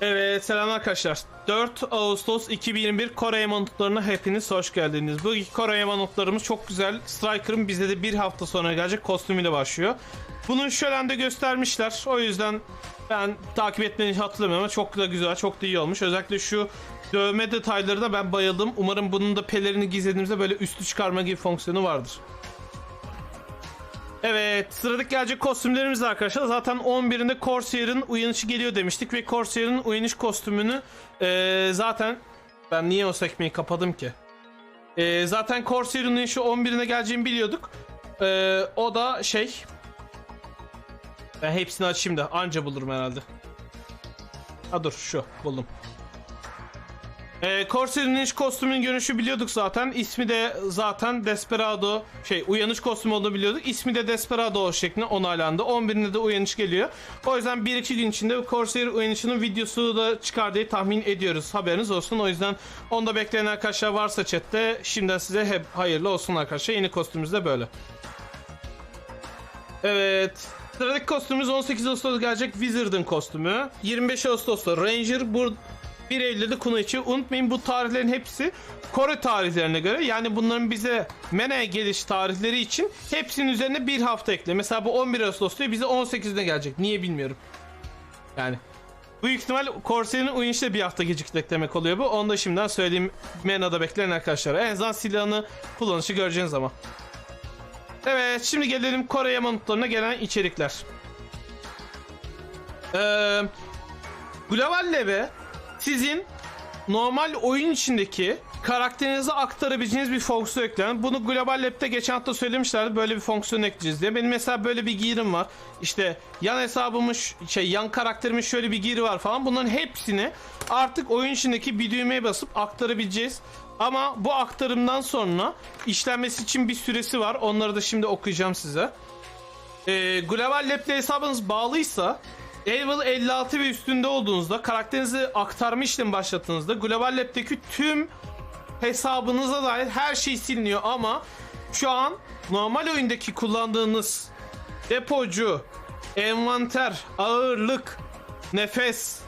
Evet selam arkadaşlar. 4 Ağustos 2021 Kore Emanutlarına hepiniz hoş geldiniz. Bu Kore Emanutlarımız çok güzel. Striker'ın bize de bir hafta sonra gelecek kostümüyle başlıyor. Bunu şölende göstermişler. O yüzden ben takip etmeni hatırlamıyorum ama çok da güzel, çok da iyi olmuş. Özellikle şu dövme detaylarına ben bayıldım. Umarım bunun da pelerini gizlediğimizde böyle üstü çıkarma gibi fonksiyonu vardır. Evet sıradaki gelecek kostümlerimiz arkadaşlar. Zaten 11'inde Corsair'ın uyanışı geliyor demiştik ve Corsair'ın uyanış kostümünü eee, zaten ben niye o sekmeyi kapadım ki? Eee, zaten Corsair'ın uyanışı 11'ine geleceğini biliyorduk. Eee, o da şey ben hepsini açayım da anca bulurum herhalde. Ha dur şu buldum. Ee, Corsair'in iş kostümünün görünüşü biliyorduk zaten. İsmi de zaten Desperado şey uyanış kostümü olduğunu biliyorduk. İsmi de Desperado şeklinde onaylandı. 11'inde de uyanış geliyor. O yüzden 1-2 gün içinde Corsair uyanışının videosu da çıkar diye tahmin ediyoruz. Haberiniz olsun. O yüzden onda bekleyen arkadaşlar varsa chatte şimdiden size hep hayırlı olsun arkadaşlar. Yeni kostümümüz de böyle. Evet. Sıradaki kostümümüz 18 Ağustos gelecek Wizard'ın kostümü. 25 Ağustos'ta Ranger, bu 1 Eylül'de Kunoichi. Unutmayın bu tarihlerin hepsi Kore tarihlerine göre. Yani bunların bize Mena'ya geliş tarihleri için hepsinin üzerine bir hafta ekle. Mesela bu 11 Ağustos'ta bize 18'de gelecek. Niye bilmiyorum. Yani Büyük ihtimal Corsair'in oyuncuda bir hafta gecikecek demek oluyor bu. Onu da şimdiden söyleyeyim. Mena'da bekleyen arkadaşlar. En azından silahını kullanışı göreceğiniz zaman. Evet şimdi gelelim Kore Yamanutlarına gelen içerikler. Ee, Global Lab'e sizin normal oyun içindeki karakterinize aktarabileceğiniz bir fonksiyon ekleyen. Bunu Global Lab'de geçen hafta söylemişlerdi böyle bir fonksiyon ekleyeceğiz diye. Benim mesela böyle bir giyerim var. İşte yan hesabımın ş- şey yan karakterimin şöyle bir giyri var falan. Bunların hepsini artık oyun içindeki bir düğmeye basıp aktarabileceğiz. Ama bu aktarımdan sonra işlenmesi için bir süresi var. Onları da şimdi okuyacağım size. Ee, Global Lab'de hesabınız bağlıysa Level 56 ve üstünde olduğunuzda karakterinizi aktarma işlemi başlattığınızda Global Lab'deki tüm hesabınıza dair her şey siliniyor. Ama şu an normal oyundaki kullandığınız depocu, envanter, ağırlık, nefes,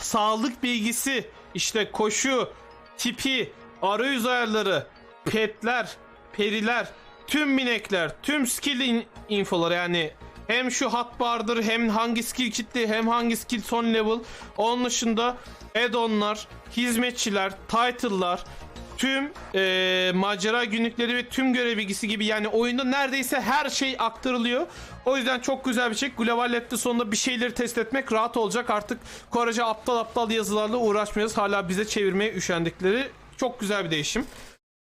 sağlık bilgisi, işte koşu, tipi, arayüz ayarları, petler, periler, tüm binekler, tüm skill in- infoları yani hem şu hotbar'dır hem hangi skill kitli hem hangi skill son level. Onun dışında add-on'lar, hizmetçiler, title'lar, tüm eee, macera günlükleri ve tüm görev bilgisi gibi yani oyunda neredeyse her şey aktarılıyor. O yüzden çok güzel bir şey. Global Lab'de sonunda bir şeyleri test etmek rahat olacak. Artık Korece aptal aptal yazılarla uğraşmıyoruz. Hala bize çevirmeye üşendikleri çok güzel bir değişim.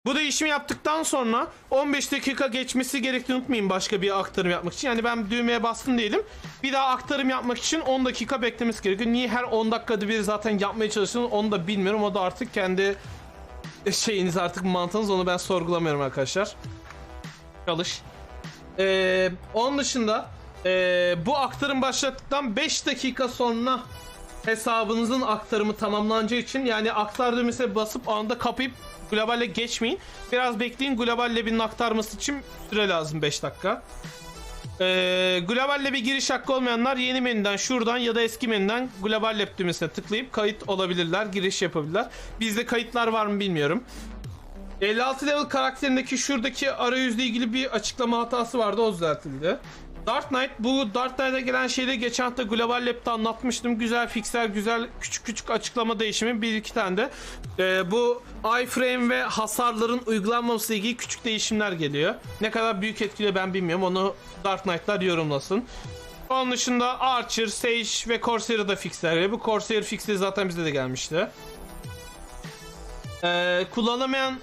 Bu değişimi yaptıktan sonra 15 dakika geçmesi gerektiğini unutmayın başka bir aktarım yapmak için. Yani ben düğmeye bastım diyelim. Bir daha aktarım yapmak için 10 dakika beklemesi gerekiyor. Niye her 10 dakikada bir zaten yapmaya çalışıyorsunuz onu da bilmiyorum. O da artık kendi şeyiniz artık mantığınız onu ben sorgulamıyorum arkadaşlar. Çalış. Ee, onun dışında ee, bu aktarım başlattıktan 5 dakika sonra hesabınızın aktarımı tamamlanacağı için yani aktar düğmesine basıp anda kapayıp globale geçmeyin. Biraz bekleyin global lab'in aktarması için süre lazım 5 dakika. Ee, global lab'e giriş hakkı olmayanlar yeni menüden şuradan ya da eski menüden global lab düğmesine tıklayıp kayıt olabilirler, giriş yapabilirler. Bizde kayıtlar var mı bilmiyorum. 56 level karakterindeki şuradaki arayüzle ilgili bir açıklama hatası vardı o düzeltildi. Dark Knight bu Dark Knight'a gelen şeyleri geçen hafta Global Lab'de anlatmıştım. Güzel fixler, güzel küçük küçük açıklama değişimi bir iki tane de. Ee, bu iframe ve hasarların uygulanmaması ile ilgili küçük değişimler geliyor. Ne kadar büyük etkili ben bilmiyorum. Onu Dark Knight'lar yorumlasın. Onun dışında Archer, Sage ve Corsair'ı da fixler. Bu Corsair fixleri zaten bize de gelmişti. Ee, kullanamayan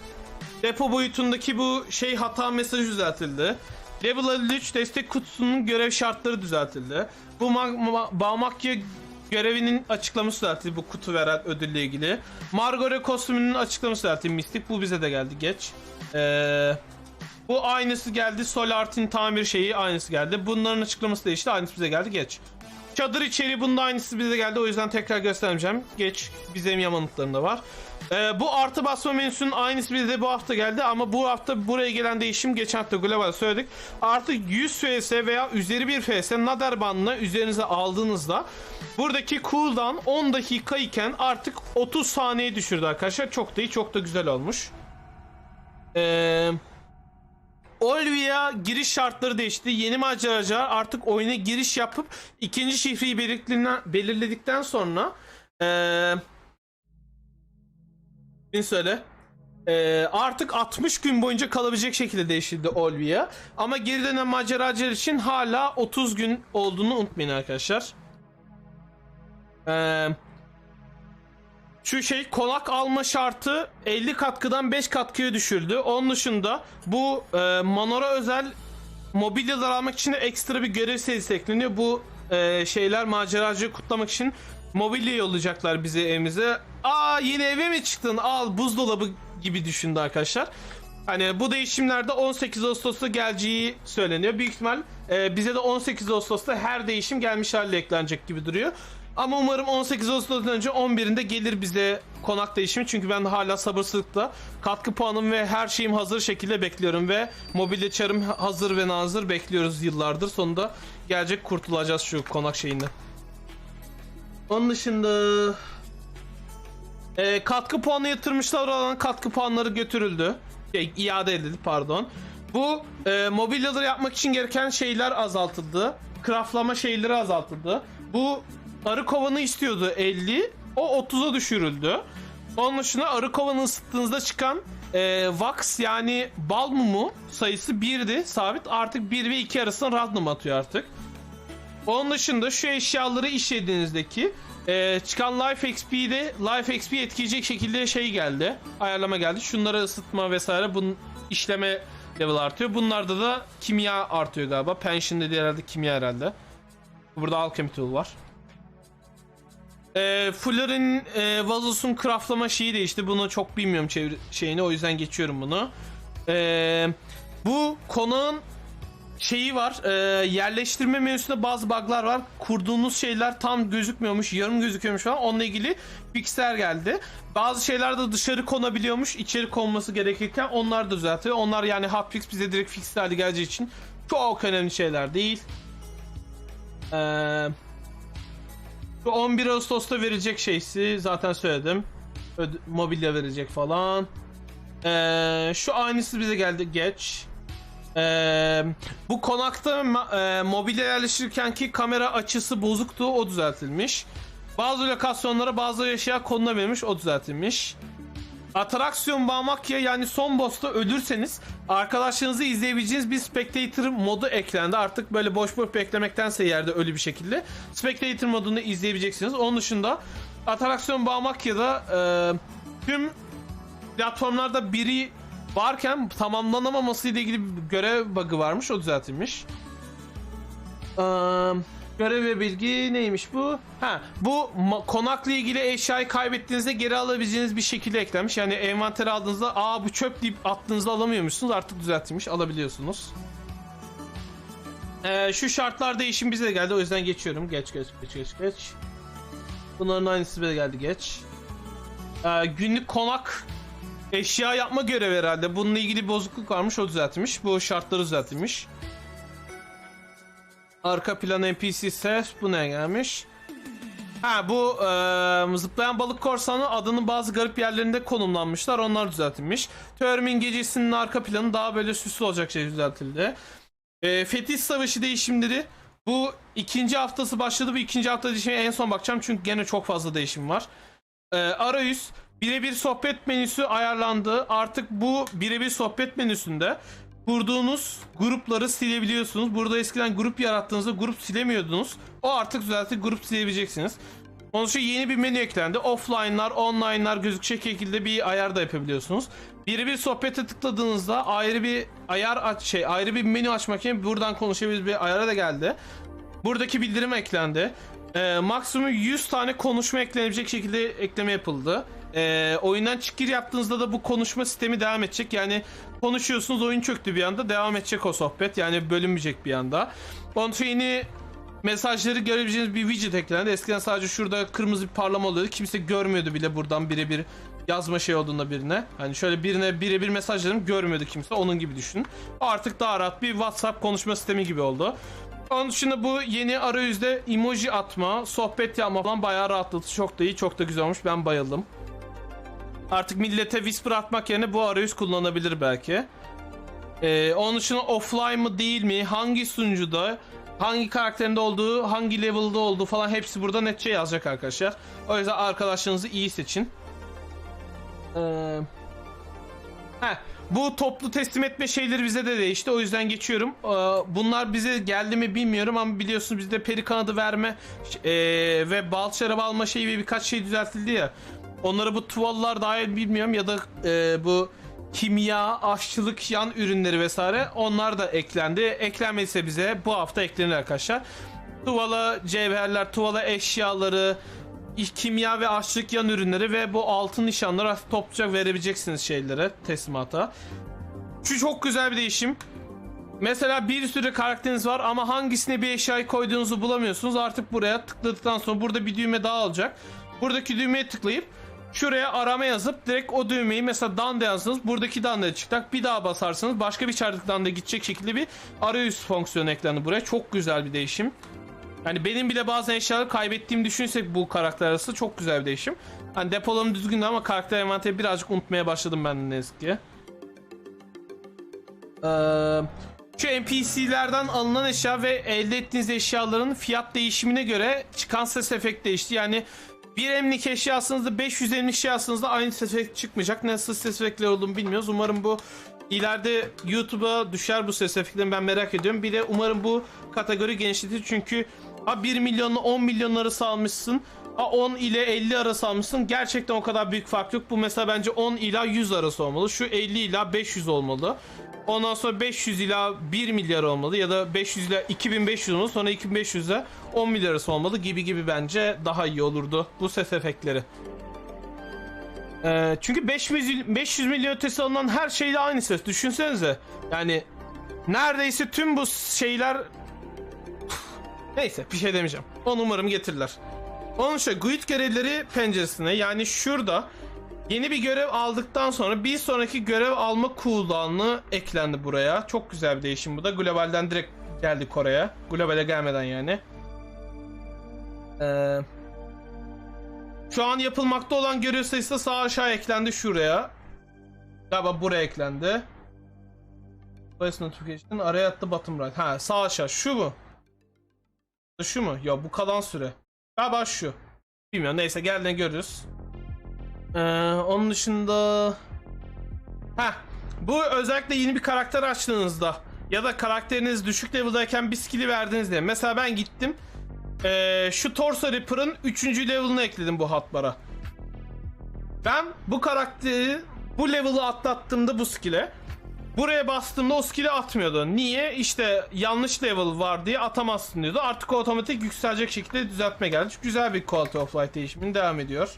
depo boyutundaki bu şey hata mesajı düzeltildi. Level 53 destek kutusunun görev şartları düzeltildi. Bu ma- ma- Baumakya görevinin açıklaması düzeltildi bu kutu veren ödülle ilgili. Margore kostümünün açıklaması düzeltildi. Mistik bu bize de geldi geç. Ee, bu aynısı geldi. Sol Art'in tamir şeyi aynısı geldi. Bunların açıklaması değişti. Aynısı bize geldi geç. Çadır içeriği bunda aynısı bize geldi. O yüzden tekrar göstermeyeceğim. Geç. Bizim yamanlıklarında var. Ee, bu artı basma menüsünün aynısı bize bu hafta geldi. Ama bu hafta buraya gelen değişim geçen hafta global söyledik. Artık 100 FS veya üzeri bir FS Nader bandına üzerinize aldığınızda buradaki cooldown 10 dakika iken artık 30 saniye düşürdü arkadaşlar. Çok da iyi, çok da güzel olmuş. Eee... Olvia giriş şartları değişti. Yeni maceracılar artık oyuna giriş yapıp ikinci şifreyi belirledikten sonra eee bin söyle. Eee, artık 60 gün boyunca kalabilecek şekilde değiştirdi Olvia. Ama geri dönen maceracılar için hala 30 gün olduğunu unutmayın arkadaşlar. Eee şu şey konak alma şartı 50 katkıdan 5 katkıya düşürdü. Onun dışında bu e, Manora özel mobilyalar almak için de ekstra bir görev serisi ekleniyor. Bu e, şeyler maceracı kutlamak için mobilya yollayacaklar bize evimize. Aa yeni eve mi çıktın? Al buzdolabı gibi düşündü arkadaşlar. Hani bu değişimlerde 18 Ağustos'ta geleceği söyleniyor. Büyük ihtimal e, bize de 18 Ağustos'ta her değişim gelmiş haliyle eklenecek gibi duruyor. Ama umarım 18 Ağustos'tan önce 11'inde gelir bize konak değişimi. Çünkü ben hala sabırsızlıkla katkı puanım ve her şeyim hazır şekilde bekliyorum. Ve mobilya çarım hazır ve nazır bekliyoruz yıllardır. Sonunda gelecek kurtulacağız şu konak şeyinden. Onun dışında e, katkı puanı yatırmışlar olan katkı puanları götürüldü. Şey, iade edildi pardon. Bu e, mobilyaları yapmak için gereken şeyler azaltıldı. Craftlama şeyleri azaltıldı. Bu arı kovanı istiyordu 50. O 30'a düşürüldü. Onun dışında arı kovanı ısıttığınızda çıkan e, wax yani bal mumu sayısı 1'di sabit. Artık 1 ve 2 arasında random atıyor artık. Onun dışında şu eşyaları işlediğinizdeki e, çıkan Life XP'de Life XP etkileyecek şekilde şey geldi. Ayarlama geldi. Şunları ısıtma vesaire bunun işleme level artıyor. Bunlarda da kimya artıyor galiba. Pension dediği herhalde kimya herhalde. Burada alchemy tool var. E, Fuller'in e, vazosun craftlama şeyi değişti. Bunu çok bilmiyorum çevir şeyini o yüzden geçiyorum bunu. E, bu konağın şeyi var. e, yerleştirme menüsünde bazı bug'lar var. Kurduğunuz şeyler tam gözükmüyormuş, yarım gözüküyormuş falan. Onunla ilgili fixler geldi. Bazı şeyler de dışarı konabiliyormuş, içeri konması gerekirken onlar da düzeltiyor. Onlar yani hotfix bize direkt fix hale geleceği için çok önemli şeyler değil. Eee şu 11 Ağustos'ta verecek şeysi zaten söyledim. Öd- mobilya verecek falan. Ee, şu aynısı bize geldi geç. Ee, bu konakta e, mobilya yerleştirirken ki kamera açısı bozuktu o düzeltilmiş. Bazı lokasyonlara bazı eşya konulabilmiş o düzeltilmiş. Atraksiyon Bağmakya yani son boss'ta ölürseniz arkadaşlarınızı izleyebileceğiniz bir Spectator modu eklendi. Artık böyle boş boş beklemektense yerde ölü bir şekilde Spectator modunu izleyebileceksiniz. Onun dışında Atraksiyon Bağmakya'da e, tüm platformlarda biri varken tamamlanamaması ile ilgili bir görev bug'ı varmış. O düzeltilmiş. Eee Görev ve bilgi neymiş bu? Ha, bu konakla ilgili eşyayı kaybettiğinizde geri alabileceğiniz bir şekilde eklenmiş. Yani envantere aldığınızda aa bu çöp deyip attığınızda alamıyormuşsunuz. Artık düzeltilmiş. Alabiliyorsunuz. Ee, şu şartlar değişim bize de geldi. O yüzden geçiyorum. Geç geç geç geç geç. Bunların aynısı bize geldi geç. Ee, günlük konak eşya yapma görevi herhalde. Bununla ilgili bozukluk varmış. O düzeltilmiş. Bu şartları düzeltilmiş. Arka plan NPC ses bu ne gelmiş? Ha bu eee, zıplayan balık korsanı adının bazı garip yerlerinde konumlanmışlar. Onlar düzeltilmiş. Törmin gecesinin arka planı daha böyle süslü olacak şey düzeltildi. Eee Fetiş Savaşı değişimleri bu ikinci haftası başladı. Bu ikinci hafta değişimi en son bakacağım çünkü gene çok fazla değişim var. Ee, arayüz birebir sohbet menüsü ayarlandı. Artık bu birebir sohbet menüsünde kurduğunuz grupları silebiliyorsunuz. Burada eskiden grup yarattığınızda grup silemiyordunuz. O artık düzeltti grup silebileceksiniz. Onun için yeni bir menü eklendi. Offline'lar, online'lar gözükecek şekilde bir ayar da yapabiliyorsunuz. Birebir sohbete tıkladığınızda ayrı bir ayar aç şey ayrı bir menü açmak için buradan konuşabileceğiniz bir ayara da geldi. Buradaki bildirim eklendi. Ee, maksimum 100 tane konuşma eklenebilecek şekilde ekleme yapıldı. Ee, oyundan çıkır yaptığınızda da bu konuşma sistemi devam edecek. Yani konuşuyorsunuz oyun çöktü bir anda devam edecek o sohbet. Yani bölünmeyecek bir anda. Onun yeni mesajları görebileceğiniz bir widget eklendi. Eskiden sadece şurada kırmızı bir parlama oluyordu. Kimse görmüyordu bile buradan birebir yazma şey olduğunda birine. Hani şöyle birine birebir mesajlarım görmüyordu kimse. Onun gibi düşünün. Artık daha rahat bir WhatsApp konuşma sistemi gibi oldu. Onun dışında bu yeni arayüzde emoji atma, sohbet yapma falan bayağı rahatlatıcı. Çok da iyi, çok da güzel olmuş. Ben bayıldım. Artık millete whisper atmak yerine bu arayüz kullanabilir belki. Ee, onun dışında offline mı değil mi, hangi sunucuda, hangi karakterinde olduğu, hangi level'da olduğu falan hepsi burada netçe yazacak arkadaşlar. O yüzden arkadaşlarınızı iyi seçin. Ee, heh, bu toplu teslim etme şeyleri bize de değişti. O yüzden geçiyorum. Ee, bunlar bize geldi mi bilmiyorum ama biliyorsunuz bizde peri kanadı verme ee, ve bal şarabı alma şeyi ve birkaç şey düzeltildi ya. Onları bu tuvallar dahil bilmiyorum ya da ee, bu kimya, aşçılık yan ürünleri vesaire onlar da eklendi. Eklenmediyse bize bu hafta eklenir arkadaşlar. Tuvala cevherler, tuvala eşyaları, kimya ve aşçılık yan ürünleri ve bu altın nişanları hafif topluca verebileceksiniz şeylere teslimata. Şu çok güzel bir değişim. Mesela bir sürü karakteriniz var ama hangisine bir eşyayı koyduğunuzu bulamıyorsunuz. Artık buraya tıkladıktan sonra burada bir düğme daha olacak. Buradaki düğmeye tıklayıp şuraya arama yazıp direkt o düğmeyi mesela danda yazsanız buradaki danda çıkacak. Bir daha basarsanız başka bir çardık danda gidecek şekilde bir arayüz fonksiyonu eklendi buraya. Çok güzel bir değişim. Hani benim bile bazen eşyaları kaybettiğimi düşünsek bu karakter arası çok güzel bir değişim. Hani depolarım düzgündü ama karakter envanteri birazcık unutmaya başladım ben de ne yazık ki. Ee, şu NPC'lerden alınan eşya ve elde ettiğiniz eşyaların fiyat değişimine göre çıkan ses efekt değişti. Yani bir emlik eşyasınızda 500 emlik eşyasınızda aynı ses efekt çıkmayacak. Nasıl ses efektleri olduğunu bilmiyoruz. Umarım bu ileride YouTube'a düşer bu ses efektlerini ben merak ediyorum. Bir de umarım bu kategori genişletir çünkü ha 1 milyonla 10 milyon arası. Ha 10 ile 50 arası almışsın. Gerçekten o kadar büyük fark yok. Bu mesela bence 10 ila 100 arası olmalı. Şu 50 ila 500 olmalı. Ondan sonra 500 ila 1 milyar olmalı ya da 500 ila 2500 olmalı. Sonra 2500 ile 10 milyar arası olmalı gibi gibi bence daha iyi olurdu bu ses efektleri. Ee, çünkü 500, 500 milyon ötesi alınan her şeyle aynı ses. Düşünsenize. Yani neredeyse tüm bu şeyler Neyse bir şey demeyeceğim. Onu umarım getirirler. Onun şu guild görevleri penceresine yani şurada yeni bir görev aldıktan sonra bir sonraki görev alma cooldown'ı eklendi buraya. Çok güzel bir değişim bu da. Globalden direkt geldik oraya. Globale gelmeden yani. Ee, şu an yapılmakta olan görev sayısı da sağ aşağı eklendi şuraya. Galiba buraya eklendi. Voice notification araya attı bottom right. Ha sağ aşağı şu mu? Şu mu? Ya bu kalan süre. Galiba şu. Bilmiyorum neyse geldiğinde görürüz. Ee, onun dışında... Ha, bu özellikle yeni bir karakter açtığınızda ya da karakteriniz düşük level'dayken bir skill'i verdiniz diye. Mesela ben gittim. Ee, şu Torso Reaper'ın 3. level'ını ekledim bu hotbar'a. Ben bu karakteri bu level'ı atlattığımda bu skill'e Buraya bastığımda o skill'i atmıyordu. Niye? İşte yanlış level var diye atamazsın diyordu. Artık otomatik yükselecek şekilde düzeltme geldi. Güzel bir quality of life değişimini devam ediyor.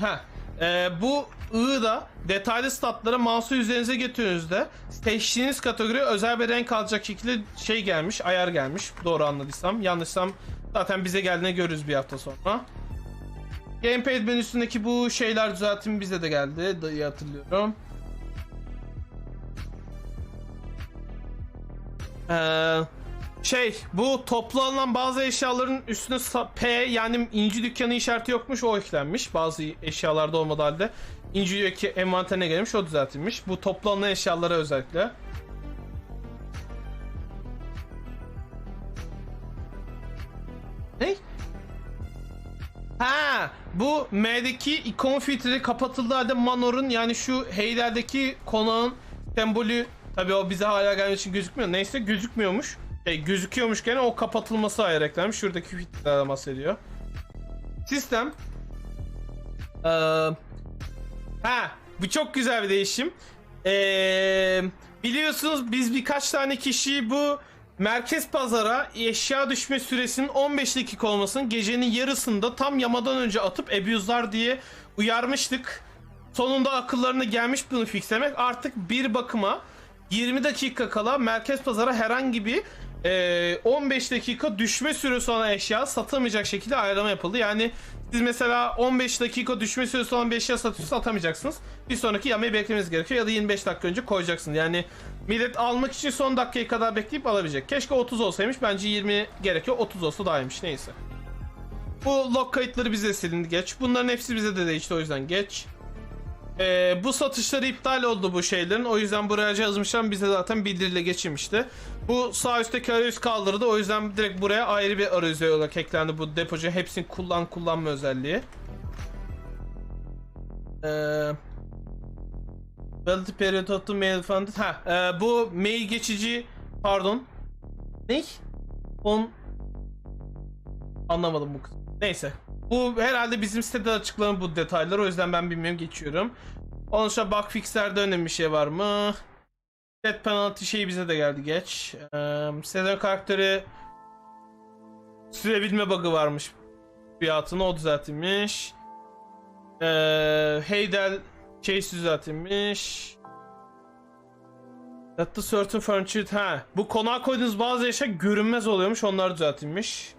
Ha. Ee, bu ığı da detaylı statlara mouse'u üzerinize götürdüğünüzde seçtiğiniz kategori özel bir renk alacak şekilde şey gelmiş, ayar gelmiş. Doğru anladıysam. Yanlışsam zaten bize geldiğine görürüz bir hafta sonra. Gamepad menüsündeki bu şeyler düzeltimi bize de geldi diye hatırlıyorum. Ee, şey bu toplanılan bazı eşyaların üstüne P yani inci dükkanı işareti yokmuş o eklenmiş. Bazı eşyalarda olmadığı halde inci envanterine gelmiş o düzeltilmiş. Bu toplanılan eşyalara özellikle. Ha, bu M'deki ikon filtreleri kapatıldığı halde Manor'un yani şu Heyder'deki konağın sembolü tabi o bize hala gelmek için gözükmüyor. Neyse gözükmüyormuş. E, gözüküyormuş gene o kapatılması ayar eklenmiş. Şuradaki filtrelerden bahsediyor. Sistem. Ee, ha, bu çok güzel bir değişim. Ee, biliyorsunuz biz birkaç tane kişiyi bu merkez pazara eşya düşme süresinin 15 dakika olmasının gecenin yarısında tam yamadan önce atıp abuse'lar diye uyarmıştık. Sonunda akıllarına gelmiş bunu fixlemek. Artık bir bakıma 20 dakika kala merkez pazara herhangi bir e, 15 dakika düşme süresi olan eşya satamayacak şekilde ayarlama yapıldı. Yani siz mesela 15 dakika düşme süresi olan bir eşya satıyorsa satamayacaksınız. Bir sonraki yamayı beklemeniz gerekiyor ya da 25 dakika önce koyacaksınız. Yani millet almak için son dakikaya kadar bekleyip alabilecek. Keşke 30 olsaymış. Bence 20 gerekiyor. 30 olsa daha iyiymiş. Neyse. Bu log kayıtları bize silindi geç. Bunların hepsi bize de değişti o yüzden geç. Ee, bu satışları iptal oldu bu şeylerin. O yüzden buraya yazmışlar bize zaten bildiriyle geçirmişti. Bu sağ üstteki arayüz kaldırdı. O yüzden direkt buraya ayrı bir arayüz olarak eklendi bu depocu. Hepsini kullan kullanma özelliği. Ee, Validity period of the mail funded. Ha, e, bu mail geçici pardon. Ne? On anlamadım bu kısmı. Neyse. Bu herhalde bizim sitede açıklanan bu detaylar. O yüzden ben bilmiyorum geçiyorum. Onun dışında bug fixlerde önemli bir şey var mı? Dead penalty şeyi bize de geldi geç. Ee, sezon karakteri sürebilme bug'ı varmış. Fiyatını o düzeltilmiş. Ee, Heydel şey düzeltilmiş. That the certain furniture ha bu konağa koyduğunuz bazı eşya görünmez oluyormuş onlar düzeltilmiş.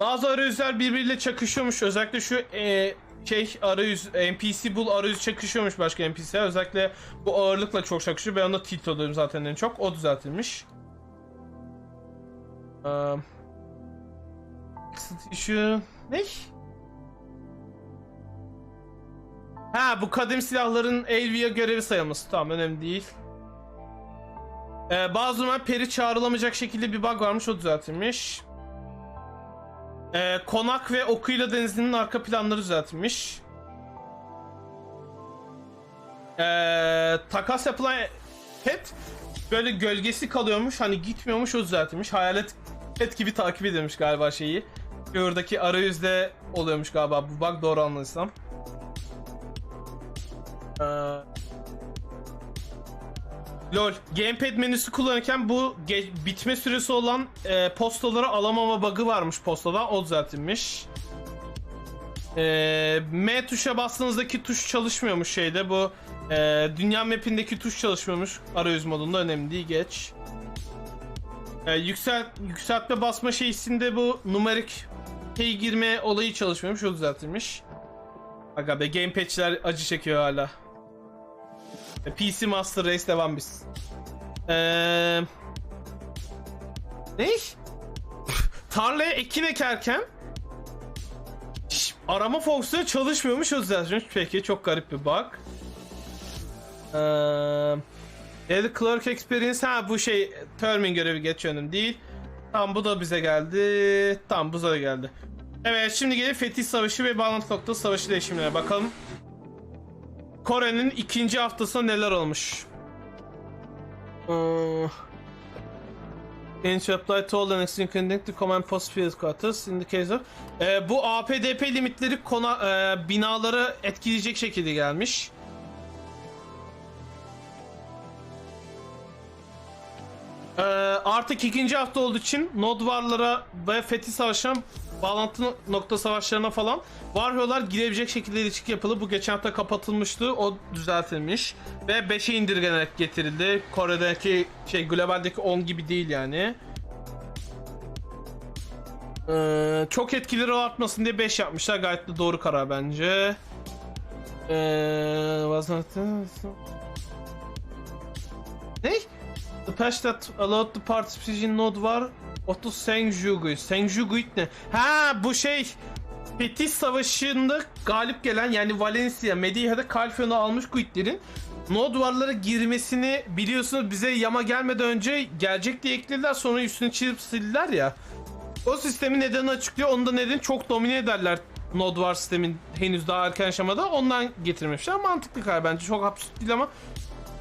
Bazı arayüzler birbiriyle çakışıyormuş. Özellikle şu e, şey arayüz NPC bul arayüz çakışıyormuş başka NPC'ler. Özellikle bu ağırlıkla çok çakışıyor. Ben onda tilt oluyorum zaten en çok. O düzeltilmiş. Um, şu ne? Ha bu kadim silahların Elvia görevi sayılması. Tamam önemli değil. Ee, bazı zaman peri çağrılamayacak şekilde bir bug varmış o düzeltilmiş. Ee, konak ve okuyla denizinin arka planları düzeltilmiş. Ee, takas yapılan pet böyle gölgesi kalıyormuş hani gitmiyormuş o düzeltilmiş. Hayalet pet gibi takip edilmiş galiba şeyi. Oradaki arayüzde oluyormuş galiba bu bug doğru anladıysam. Ee, Lol. Gamepad menüsü kullanırken bu bitme süresi olan e, postaları alamama bug'ı varmış postada. O düzeltilmiş. E, M tuşa bastığınızdaki tuş çalışmıyormuş şeyde. Bu e, dünya mapindeki tuş çalışmıyormuş. Arayüz modunda önemli değil geç. E, yüksel, yükseltme basma şeysinde bu numerik şey girme olayı çalışmıyormuş. O düzeltilmiş. Aga be gamepad'çiler acı çekiyor hala. PC Master Race devam biz. Ee, ne? Tarlaya ekin ekerken arama fonksiyonu çalışmıyormuş düzeltmiş. Peki çok garip bir bug. Ee, Daily Clerk Experience ha bu şey Termin görevi geç önemli değil. Tam bu da bize geldi. Tam bu da geldi. Evet şimdi gelip Fetih Savaşı ve Bağlantı Noktası Savaşı değişimlerine bakalım. Kore'nin ikinci haftasında neler olmuş? Change apply to all the next connect to command post field quarters in the case of Ee, bu APDP limitleri kona, e, binaları etkileyecek şekilde gelmiş. Ee, artık ikinci hafta olduğu için nod varlara ve Fethi Savaşı'na bağlantı nokta savaşlarına falan Warrior'lar girebilecek şekilde ilişki yapılı. Bu geçen hafta kapatılmıştı. O düzeltilmiş. Ve 5'e indirgenerek getirildi. Kore'deki şey globaldeki 10 gibi değil yani. Ee, çok etkileri artmasın diye 5 yapmışlar. Gayet de doğru karar bence. Ee, ne? The patch that allowed the participation node var. Oto Senjugu. Senjugu ne? Ha bu şey Fetih Savaşı'nda galip gelen yani Valencia, Mediha'da Calfion'u almış Guitlerin Node duvarlara girmesini biliyorsunuz bize yama gelmeden önce gelecek diye eklediler sonra üstünü çizip sildiler ya. O sistemi neden açıklıyor? Onu da neden çok domine ederler Node var sistemin henüz daha erken aşamada ondan getirmişler. Mantıklı karar bence çok absürt değil ama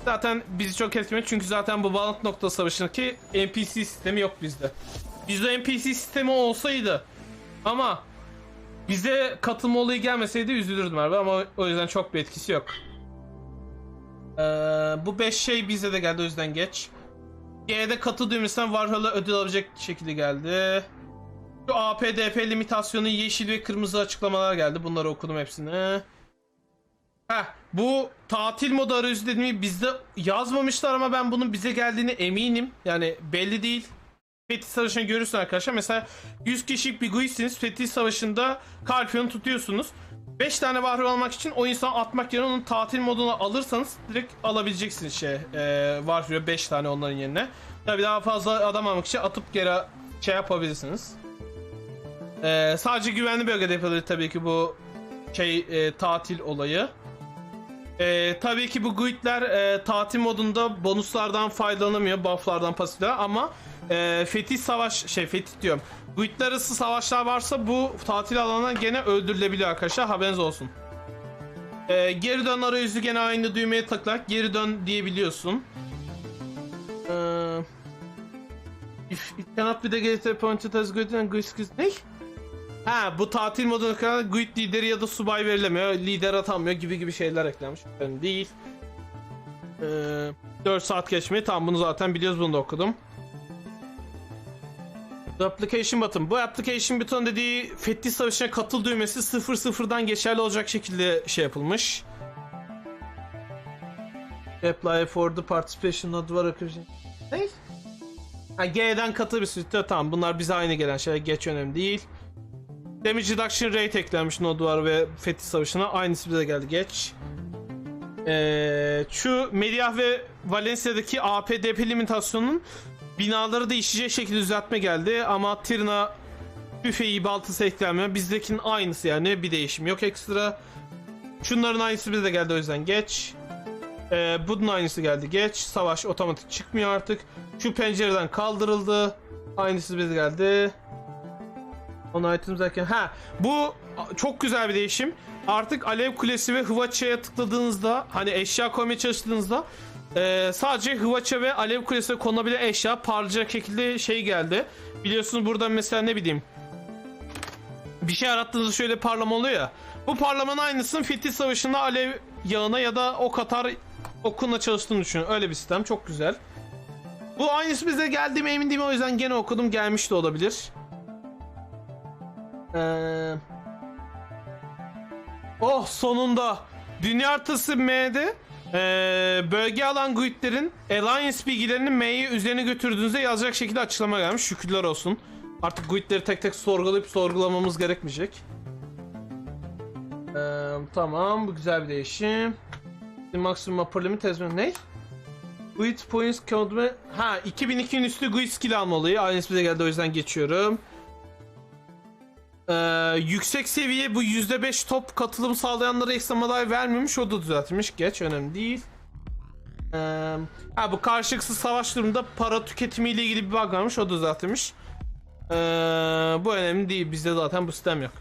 zaten bizi çok etkilemedi çünkü zaten bu bağlantı nokta savaşındaki NPC sistemi yok bizde. Bizde NPC sistemi olsaydı ama bize katılma olayı gelmeseydi üzülürdüm abi ama o yüzden çok bir etkisi yok. Ee, bu 5 şey bize de geldi o yüzden geç. G'de katı düğmesinden Warhol'a ödül alabilecek şekilde geldi. Şu APDP limitasyonu yeşil ve kırmızı açıklamalar geldi. Bunları okudum hepsini. Heh, bu tatil modu arayüzü dediğimi bizde yazmamışlar ama ben bunun bize geldiğini eminim. Yani belli değil. Fetih Savaşı'nı görürsün arkadaşlar. Mesela 100 kişilik bir guildsiniz. Fetih Savaşı'nda Kalpion'u tutuyorsunuz. 5 tane vahri almak için o insanı atmak yerine onun tatil moduna alırsanız direkt alabileceksiniz şey. E, Warrior'a 5 tane onların yerine. Tabi daha fazla adam almak için atıp geri şey yapabilirsiniz. E, sadece güvenli bölgede yapılır tabii ki bu şey e, tatil olayı. E, tabii ki bu guildler e, tatil modunda bonuslardan faydalanamıyor, bufflardan pasifler ama e, fetih savaş şey fetih diyorum. Guildler arası savaşlar varsa bu tatil alanından gene öldürülebiliyor arkadaşlar haberiniz olsun. E, geri dön arayüzü gene aynı düğmeye tıklayarak geri dön diyebiliyorsun. E, if it cannot be the gate pointed as good and good ne? Ha bu tatil moduna kadar guild lideri ya da subay verilemiyor. Lider atanmıyor gibi gibi şeyler eklenmiş. Ben değil. Ee, 4 saat geçmeyi tam bunu zaten biliyoruz bunu da okudum. The application button. Bu application button dediği Fethi Savaşı'na katıl düğmesi 00'dan geçerli olacak şekilde şey yapılmış. Apply for the participation not var Ne? Ha G'den katıl bir sürü. Tamam bunlar bize aynı gelen şeyler. Geç önemli değil. Damage reduction rate eklenmiş Noduvar ve Fetih Savaşı'na. Aynısı bize geldi geç. Ee, şu Mediah ve Valencia'daki APDP limitasyonunun binaları değişecek şekilde düzeltme geldi ama Tirna büfeyi baltası eklenmiyor. Bizdekinin aynısı yani bir değişim yok ekstra. Şunların aynısı bize de geldi o yüzden geç. Ee, bunun aynısı geldi geç. Savaş otomatik çıkmıyor artık. Şu pencereden kaldırıldı. Aynısı bize geldi. On items derken ha bu çok güzel bir değişim. Artık Alev Kulesi ve Hıvaça'ya tıkladığınızda hani eşya koymaya çalıştığınızda e, sadece Hıvaça ve Alev Kulesi'ne konabilen eşya parlayacak şekilde şey geldi. Biliyorsunuz burada mesela ne bileyim bir şey arattığınızda şöyle parlama oluyor ya. Bu parlamanın aynısının Fetih Savaşı'nda alev yağına ya da ok atar okunla çalıştığını düşünün. Öyle bir sistem. Çok güzel. Bu aynısı bize geldi mi emin değilim o yüzden gene okudum gelmiş de olabilir. Ee... Oh sonunda. Dünya haritası M'de ee, bölge alan guildlerin Alliance bilgilerini M'ye üzerine götürdüğünüzde yazacak şekilde açıklama gelmiş. Şükürler olsun. Artık guildleri tek tek sorgulayıp sorgulamamız gerekmeyecek. Ee, tamam bu güzel bir değişim. Maximum upper limit tezmin ne? Guild points count Ha 2002'nin üstü guild skill almalıyı. Aynısı bize geldi o yüzden geçiyorum. Ee, yüksek seviye bu %5 top katılım sağlayanlara ekstra madalya vermemiş o da düzeltilmiş. Geç önemli değil. Ee, ha bu karşılıksız savaş durumunda para tüketimiyle ilgili bir bug varmış o da düzeltilmiş. Ee, bu önemli değil bizde zaten bu sistem yok.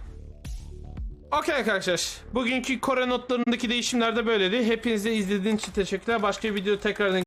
Okey arkadaşlar. Bugünkü Kore notlarındaki değişimler de böyleydi. Hepinize izlediğiniz için teşekkürler. Başka bir video tekrar